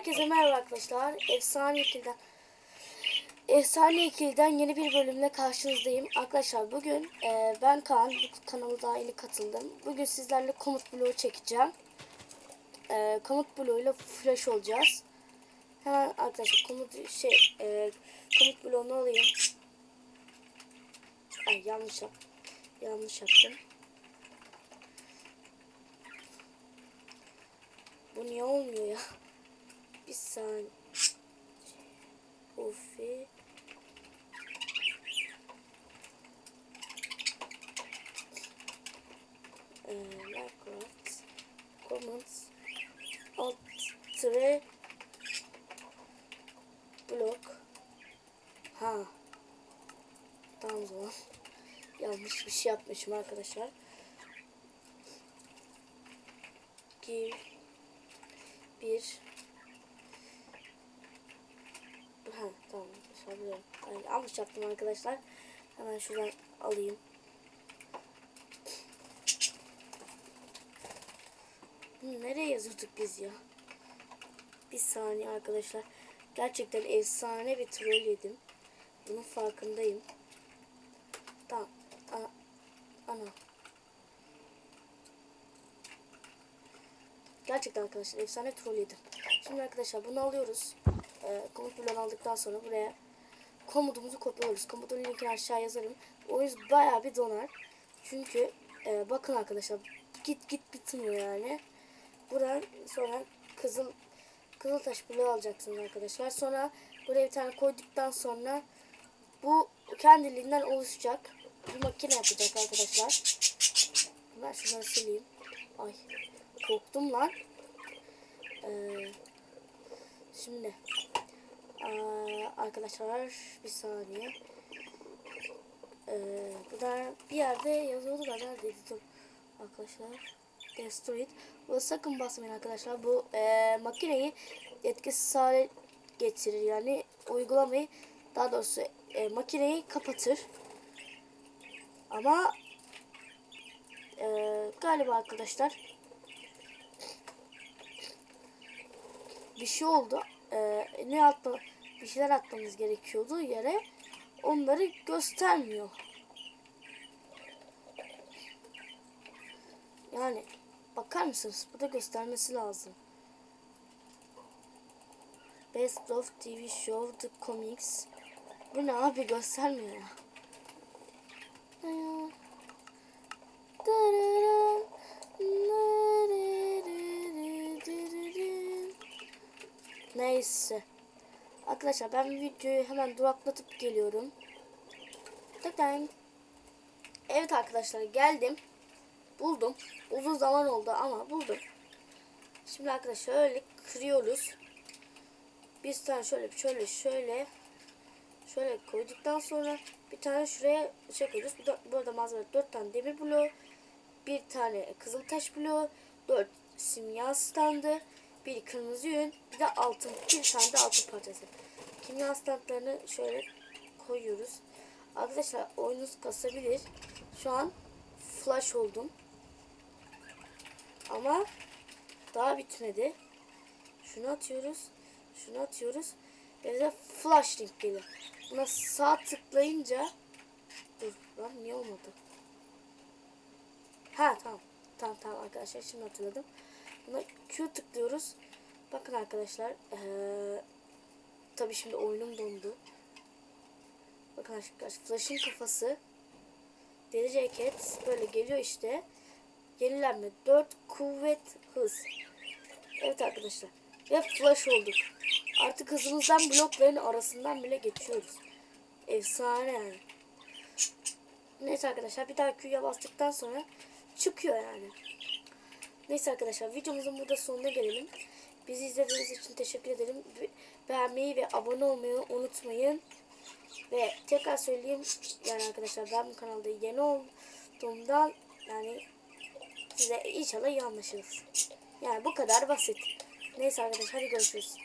Herkese merhaba arkadaşlar. Efsane ikilden Efsane ikilden yeni bir bölümle karşınızdayım. Arkadaşlar bugün e, ben Kaan bu kanala yeni katıldım. Bugün sizlerle komut bloğu çekeceğim. E, komut bloğuyla flash olacağız. Hemen arkadaşlar komut şey e, komut bloğunu alayım. Ay yanlış yap. Yanlış yaptım. Bu niye olmuyor ya? Bir saniye. Ufi. Ee, Minecraft. Comments. Alt. Tire. Blok. Ha. Tamam zaman. Yanlış bir şey yapmışım arkadaşlar. Give bir ha biliyorum. Yani yanlış yaptım arkadaşlar. Hemen şuradan alayım. Hı, Nereye yazıyorduk biz ya? Bir saniye arkadaşlar. Gerçekten efsane bir troll yedim. Bunun farkındayım. Tamam. Ana. Gerçekten arkadaşlar efsane troll yedim. Şimdi arkadaşlar bunu alıyoruz. Ee, komut aldıktan sonra buraya komutumuzu kopyalıyoruz. Komutun linkini aşağı yazarım. Oyun bayağı bir donar. Çünkü e, bakın arkadaşlar git git bitmiyor yani. Buradan sonra kızıl kızıl taş bloğu alacaksınız arkadaşlar. Sonra buraya bir tane koyduktan sonra bu kendiliğinden oluşacak. Bir makine yapacak arkadaşlar. Ben şunları sileyim. Ay korktum lan. Ee, şimdi Aa, arkadaşlar bir saniye. Ee, bu da bir yerde yazıyordu da dur arkadaşlar. Destroy it. Bu sakın basmayın arkadaşlar. Bu e, makineyi etkisiz hale getirir. Yani uygulamayı daha doğrusu e, makineyi kapatır. Ama e, galiba arkadaşlar bir şey oldu. Ee, ne atma bir şeyler atmamız gerekiyordu yere. Onları göstermiyor. Yani bakar mısınız? Bu da göstermesi lazım. Best of TV Show The Comics. Bu ne abi göstermiyor ya. Neyse. Arkadaşlar ben videoyu hemen duraklatıp geliyorum. Tıklayın. Evet arkadaşlar geldim. Buldum. Uzun zaman oldu ama buldum. Şimdi arkadaşlar öyle kırıyoruz. Bir tane şöyle şöyle şöyle şöyle koyduktan sonra bir tane şuraya şey koyuyoruz. Bu da, burada malzeme 4 tane demir bloğu, bir tane kızıl taş bloğu, 4 simya standı, bir kırmızı yün, bir de altın, bir tane de altın parçası. Kimya standlarını şöyle koyuyoruz. Arkadaşlar oyunuz kasabilir. Şu an flash oldum. Ama daha bitmedi. Şunu atıyoruz. Şunu atıyoruz. Ve bize flash link geliyor. Buna sağ tıklayınca dur lan niye olmadı? Ha tamam. Tamam tamam arkadaşlar şimdi hatırladım. Buna Q tıklıyoruz. Bakın arkadaşlar. Ee, tabii şimdi oyunum dondu. Bakın arkadaşlar Flash'ın kafası deri ceket böyle geliyor işte. Yenilenme 4 kuvvet hız. Evet arkadaşlar. Ve flash olduk. Artık hızımızdan blokların arasından bile geçiyoruz. Efsane yani. Neyse arkadaşlar bir daha Q'ya bastıktan sonra çıkıyor yani. Neyse arkadaşlar videomuzun burada sonuna gelelim. Bizi izlediğiniz için teşekkür ederim. Beğenmeyi ve abone olmayı unutmayın. Ve tekrar söyleyeyim yani arkadaşlar ben bu kanalda yeni olduğumdan yani size inşallah iyi anlaşılır. Yani bu kadar basit. Neyse arkadaşlar hadi görüşürüz.